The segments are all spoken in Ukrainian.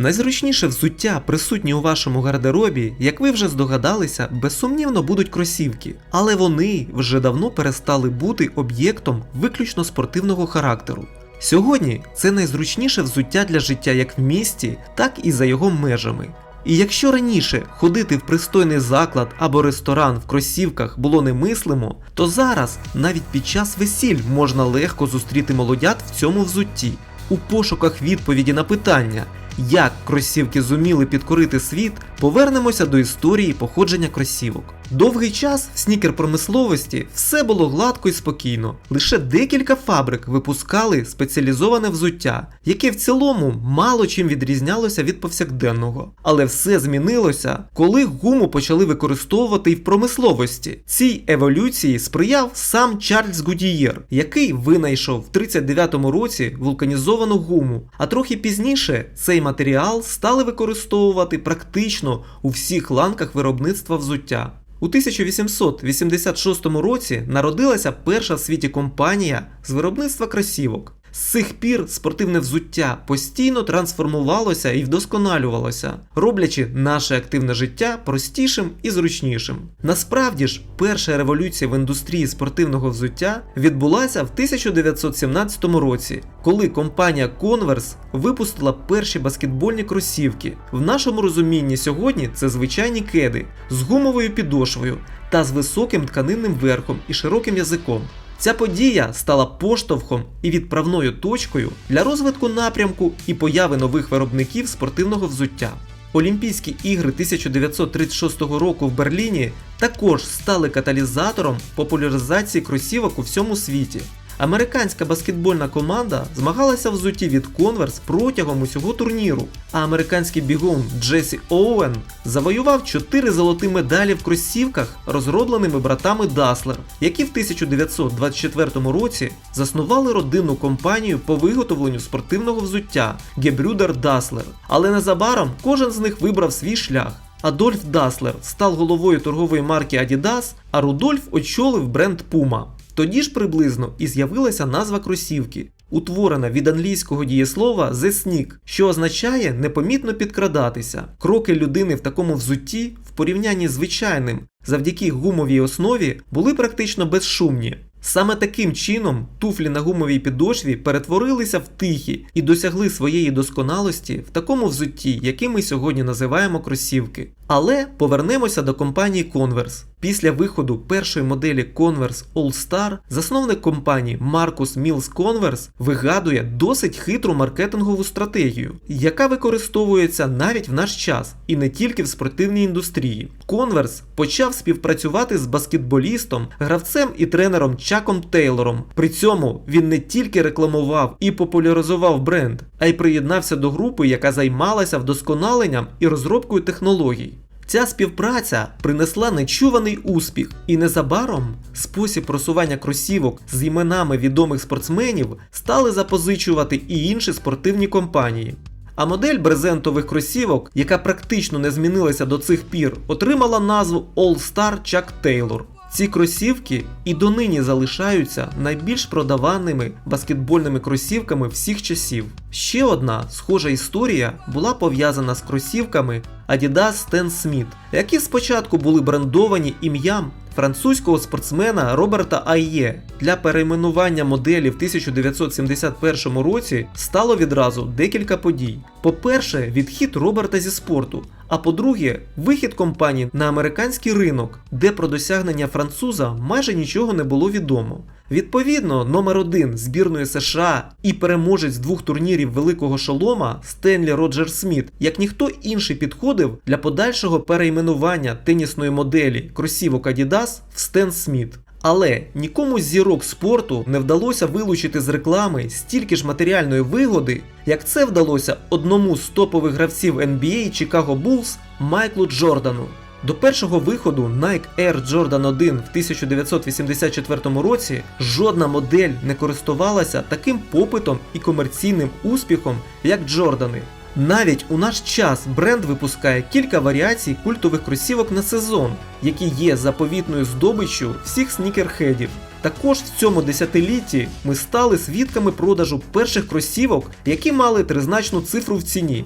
Найзручніше взуття, присутнє у вашому гардеробі, як ви вже здогадалися, безсумнівно будуть кросівки, але вони вже давно перестали бути об'єктом виключно спортивного характеру. Сьогодні це найзручніше взуття для життя як в місті, так і за його межами. І якщо раніше ходити в пристойний заклад або ресторан в кросівках було немислимо, то зараз навіть під час весіль можна легко зустріти молодят в цьому взутті. У пошуках відповіді на питання, як кросівки зуміли підкорити світ, повернемося до історії походження кросівок. Довгий час в снікер промисловості все було гладко і спокійно. Лише декілька фабрик випускали спеціалізоване взуття, яке в цілому мало чим відрізнялося від повсякденного. Але все змінилося, коли гуму почали використовувати і в промисловості. Цій еволюції сприяв сам Чарльз Гудієр, який винайшов в 39-му році вулканізовану гуму. А трохи пізніше цей матеріал стали використовувати практично у всіх ланках виробництва взуття. У 1886 році народилася перша в світі компанія з виробництва кросівок. З цих пір спортивне взуття постійно трансформувалося і вдосконалювалося, роблячи наше активне життя простішим і зручнішим. Насправді ж, перша революція в індустрії спортивного взуття відбулася в 1917 році, коли компанія Converse випустила перші баскетбольні кросівки. В нашому розумінні сьогодні це звичайні кеди з гумовою підошвою та з високим тканинним верхом і широким язиком. Ця подія стала поштовхом і відправною точкою для розвитку напрямку і появи нових виробників спортивного взуття. Олімпійські ігри 1936 року в Берліні також стали каталізатором популяризації кросівок у всьому світі. Американська баскетбольна команда змагалася в взутті від Converse протягом усього турніру, а американський бігун Джесі Оуен завоював 4 золоті медалі в кросівках, розробленими братами Даслер, які в 1924 році заснували родинну компанію по виготовленню спортивного взуття Гебрюдер Даслер. Але незабаром кожен з них вибрав свій шлях. Адольф Даслер став головою торгової марки Adidas, а Рудольф очолив бренд Puma. Тоді ж приблизно і з'явилася назва кросівки, утворена від англійського дієслова «the sneak», що означає непомітно підкрадатися. Кроки людини в такому взутті в порівнянні з звичайним завдяки гумовій основі були практично безшумні. Саме таким чином туфлі на гумовій підошві перетворилися в тихі і досягли своєї досконалості в такому взутті, який ми сьогодні називаємо кросівки. Але повернемося до компанії Converse. Після виходу першої моделі Converse All Star засновник компанії Маркус Мілс Converse вигадує досить хитру маркетингову стратегію, яка використовується навіть в наш час і не тільки в спортивній індустрії. Converse почав співпрацювати з баскетболістом, гравцем і тренером Чаком Тейлором. При цьому він не тільки рекламував і популяризував бренд, а й приєднався до групи, яка займалася вдосконаленням і розробкою технологій. Ця співпраця принесла нечуваний успіх, і незабаром спосіб просування кросівок з іменами відомих спортсменів стали запозичувати і інші спортивні компанії. А модель брезентових кросівок, яка практично не змінилася до цих пір, отримала назву All Star Chuck Taylor. Ці кросівки і донині залишаються найбільш продаваними баскетбольними кросівками всіх часів. Ще одна схожа історія була пов'язана з кросівками Adidas Stan Smith, які спочатку були брендовані ім'ям французького спортсмена Роберта Айє. Для перейменування моделі в 1971 році стало відразу декілька подій. По-перше, відхід Роберта зі спорту. А по-друге, вихід компанії на американський ринок, де про досягнення француза майже нічого не було відомо. Відповідно, номер один збірної США і переможець двох турнірів Великого Шолома Стенлі Роджер Сміт, як ніхто інший підходив для подальшого перейменування тенісної моделі кросівок Adidas в Стен Сміт. Але нікому з зірок спорту не вдалося вилучити з реклами стільки ж матеріальної вигоди, як це вдалося одному з топових гравців NBA Chicago Bulls Майклу Джордану. До першого виходу Nike Air Jordan 1 в 1984 році жодна модель не користувалася таким попитом і комерційним успіхом, як Джордани. Навіть у наш час бренд випускає кілька варіацій культових кросівок на сезон, які є заповітною здобиччю всіх снікерхедів. Також в цьому десятилітті ми стали свідками продажу перших кросівок, які мали тризначну цифру в ціні.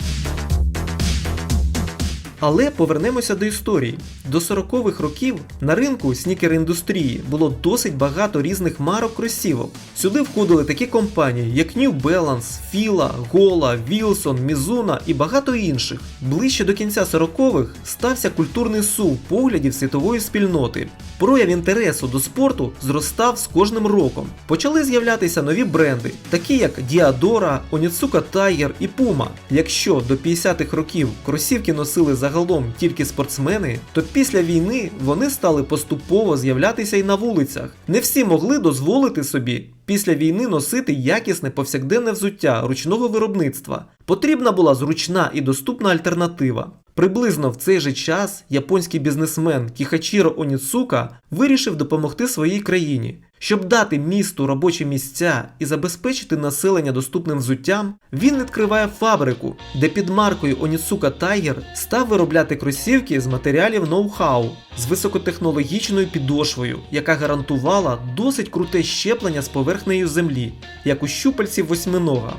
Але повернемося до історії. До 40-х років на ринку снікер-індустрії було досить багато різних марок кросівок. Сюди входили такі компанії, як New Balance, Fila, Gola, Wilson, Mizuno і багато інших. Ближче до кінця 40-х стався культурний сув поглядів світової спільноти. Прояв інтересу до спорту зростав з кожним роком. Почали з'являтися нові бренди, такі як Diadora, Onitsuka Tiger і Puma. Якщо до 50-х років кросівки носили загалом тільки спортсмени, то після війни вони стали поступово з'являтися і на вулицях. Не всі могли дозволити собі після війни носити якісне повсякденне взуття ручного виробництва. Потрібна була зручна і доступна альтернатива. Приблизно в цей же час японський бізнесмен Кіхачіро Оніцука вирішив допомогти своїй країні. Щоб дати місту робочі місця і забезпечити населення доступним взуттям, він відкриває фабрику, де під маркою Onitsuka Tiger став виробляти кросівки з матеріалів ноу-хау з високотехнологічною підошвою, яка гарантувала досить круте щеплення з поверхнею землі, як у щупальців восьминога.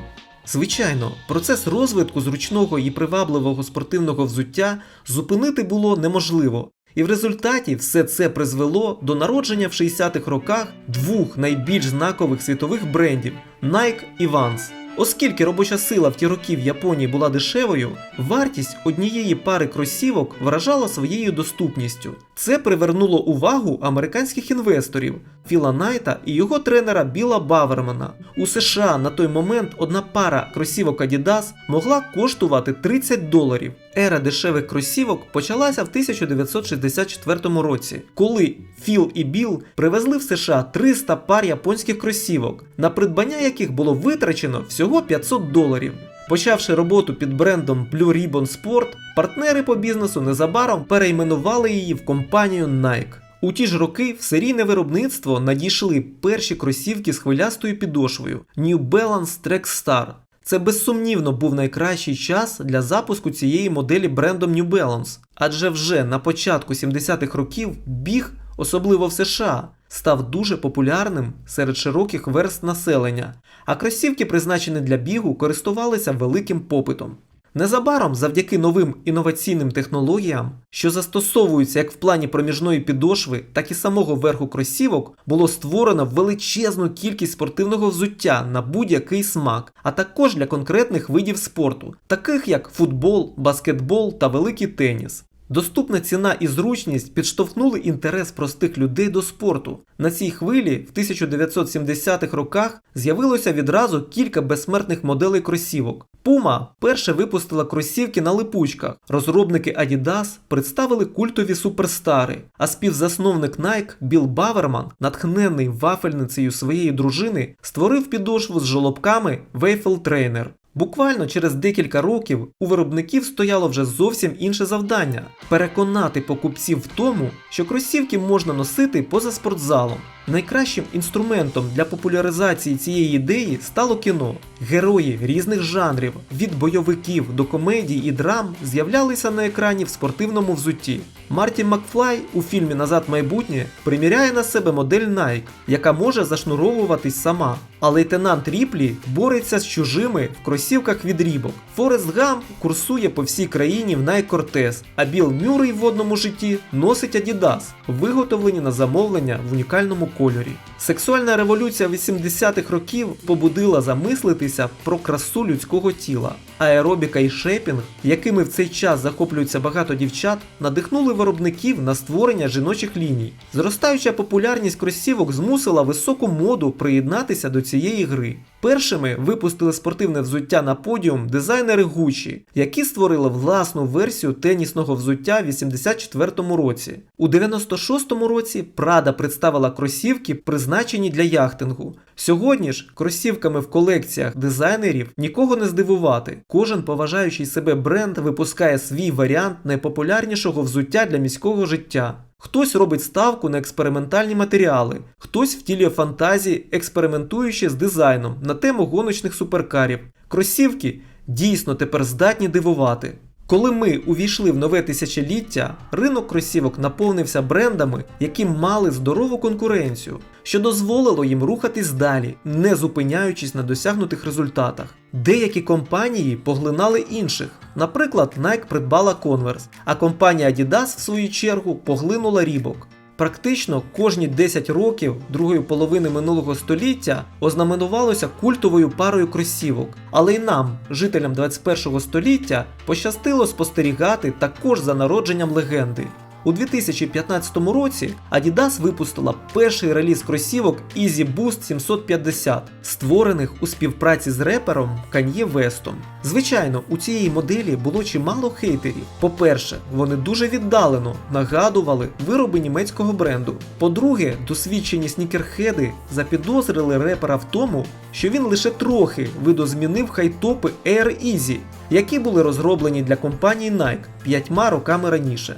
Звичайно, процес розвитку зручного і привабливого спортивного взуття зупинити було неможливо. І в результаті все це призвело до народження в 60-х роках двох найбільш знакових світових брендів Nike і Vans. Оскільки робоча сила в ті роки в Японії була дешевою, вартість однієї пари кросівок вражала своєю доступністю. Це привернуло увагу американських інвесторів Філа Найта і його тренера Біла Бавермана. У США на той момент одна пара кросівок Adidas могла коштувати 30 доларів. Ера дешевих кросівок почалася в 1964 році, коли Філ і Біл привезли в США 300 пар японських кросівок, на придбання яких було витрачено всього 500 доларів. Почавши роботу під брендом Blue Ribbon Sport, партнери по бізнесу незабаром перейменували її в компанію Nike. У ті ж роки в серійне виробництво надійшли перші кросівки з хвилястою підошвою New Balance Track Star. Це безсумнівно був найкращий час для запуску цієї моделі брендом New Balance, адже вже на початку 70-х років біг, особливо в США, став дуже популярним серед широких верст населення, а кросівки, призначені для бігу, користувалися великим попитом. Незабаром, завдяки новим інноваційним технологіям, що застосовуються як в плані проміжної підошви, так і самого верху кросівок, було створено величезну кількість спортивного взуття на будь-який смак, а також для конкретних видів спорту, таких як футбол, баскетбол та великий теніс. Доступна ціна і зручність підштовхнули інтерес простих людей до спорту. На цій хвилі в 1970-х роках з'явилося відразу кілька безсмертних моделей кросівок. Puma перше випустила кросівки на липучках. Розробники Adidas представили культові суперстари, а співзасновник Nike Біл Баверман, натхнений вафельницею своєї дружини, створив підошву з жолобками Wafel Trainer. Буквально через декілька років у виробників стояло вже зовсім інше завдання переконати покупців в тому, що кросівки можна носити поза спортзалом. Найкращим інструментом для популяризації цієї ідеї стало кіно. Герої різних жанрів, від бойовиків до комедій і драм, з'являлися на екрані в спортивному взутті. Марті Макфлай у фільмі Назад майбутнє приміряє на себе модель Nike, яка може зашнуровуватись сама. А лейтенант Ріплі бореться з чужими в кросівках від рібок. Форест Гамп курсує по всій країні в Cortez, а Біл Мюррей в водному житті носить Adidas, виготовлені на замовлення в унікальному кольорі. Сексуальна революція 80-х років побудила замислитися про красу людського тіла. Аеробіка і шейпінг, якими в цей час захоплюються багато дівчат, надихнули виробників на створення жіночих ліній. Зростаюча популярність кросівок змусила високу моду приєднатися до цієї гри. Першими випустили спортивне взуття на подіум дизайнери Gucci, які створили власну версію тенісного взуття в 84-му році. У 96-му році Prada представила кросівки, призначені для яхтингу. Сьогодні ж кросівками в колекціях дизайнерів нікого не здивувати. Кожен поважаючий себе бренд випускає свій варіант найпопулярнішого взуття для міського життя. Хтось робить ставку на експериментальні матеріали, хтось втілює фантазії, експериментуючи з дизайном на тему гоночних суперкарів. Кросівки дійсно тепер здатні дивувати. Коли ми увійшли в нове тисячоліття, ринок кросівок наповнився брендами, які мали здорову конкуренцію, що дозволило їм рухатись далі, не зупиняючись на досягнутих результатах. Деякі компанії поглинали інших. Наприклад, Nike придбала Converse, а компанія Adidas, в свою чергу, поглинула Reebok. Практично кожні 10 років другої половини минулого століття ознаменувалося культовою парою кросівок. Але й нам, жителям 21 століття, пощастило спостерігати також за народженням легенди. У 2015 році Adidas випустила перший реліз кросівок Easy Boost 750, створених у співпраці з репером Kanye Westом. Звичайно, у цієї моделі було чимало хейтерів. По-перше, вони дуже віддалено нагадували вироби німецького бренду. По-друге, досвідчені снікерхеди запідозрили репера в тому, що він лише трохи видозмінив хайтопи Air Easy, які були розроблені для компанії Nike п'ятьма роками раніше.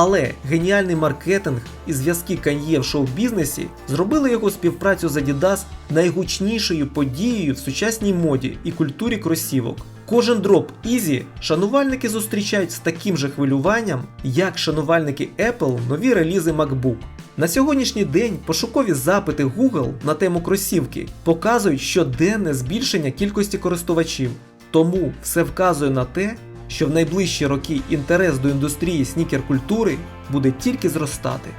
Але геніальний маркетинг і зв'язки Кан'є в шоу-бізнесі зробили його співпрацю з Adidas найгучнішою подією в сучасній моді і культурі кросівок. Кожен дроп Easy шанувальники зустрічають з таким же хвилюванням, як шанувальники Apple нові релізи MacBook. На сьогоднішній день пошукові запити Google на тему кросівки показують щоденне збільшення кількості користувачів. Тому все вказує на те, що в найближчі роки інтерес до індустрії снікер-культури буде тільки зростати.